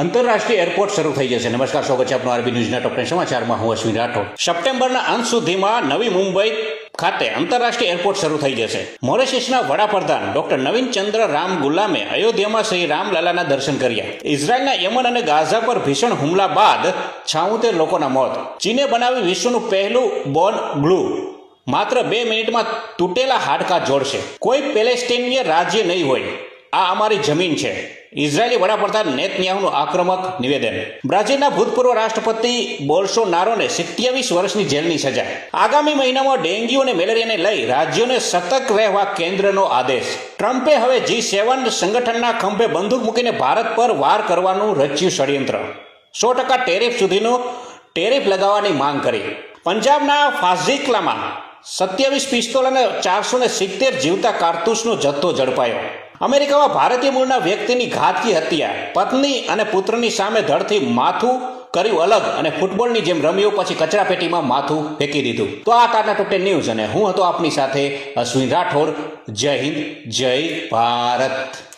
આંતરરાષ્ટ્રીય એરપોર્ટ શરૂ થઈ જશે. નમસ્કાર, સ્વાગત છે આપનું આરબી ન્યૂઝના ટોપ સમાચારમાં. હું અશ્વિન રાઠોડ. સપ્ટેમ્બરના અંત સુધીમાં નવી મુંબઈ ખાતે આંતરરાષ્ટ્રીય એરપોર્ટ શરૂ થઈ જશે. મોરેશિયસના વડાપ્રધાન ડોક્ટર નવીન ચંદ્ર રામ ગુલામે અયોધ્યામાં શ્રી રામલાલાના દર્શન કર્યા. ઇઝરાયલના યમન અને ગાઝા પર ભીષણ હુમલા બાદ છાઉતેર લોકોના મોત. ચીને બનાવી વિશ્વનું પહેલું બોન ગ્લુ માત્ર બે મિનિટમાં તૂટેલા હાડકા જોડશે. કોઈ પેલેસ્ટીનીય રાજ્ય નહીં હોય. આ અમારી જમીન છે. ઇઝરાયેલી વડાપ્રધાન નેતન્યાહુનું આક્રમક નિવેદન. બ્રાઝિલના ભૂતપૂર્વ રાષ્ટ્રપતિ બોલ્સોનારોને સિત્યાવીસ વર્ષની જેલની સજા. આગામી મહિનામાં ડેન્ગ્યુ અને મેલેરિયાને લઈ રાજ્યોને સતર્ક રહેવા કેન્દ્રનો આદેશ. ટ્રમ્પે હવે જી સેવન સંગઠનના ખંભે બંદૂક મૂકીને ભારત પર વાર કરવાનું રચ્યું ષડયંત્ર. સો ટકા ટેરિફ સુધીનો ટેરિફ લગાવવાની માંગ કરી. પંજાબના ફાઝિકલામાં સત્યાવીસ પિસ્તોલ અને ચારસો ને સિત્તેર જીવતા કારતૂસનો જથ્થો ઝડપાયો. અમેરિકામાં ભારતીય મૂળના વ્યક્તિની ઘાતકી હત્યા, પત્ની અને પુત્રની સામે ધડથી માથું કર્યું અલગ અને ફૂટબોલની જેમ રમ્યું, પછી કચરા પેટીમાં માથું ફેંકી દીધું. તો આ તારના ટોટે ન્યૂઝ અને હું હતો આપની સાથે અશ્વિન રાઠોડ. જય હિન્દ, જય ભારત.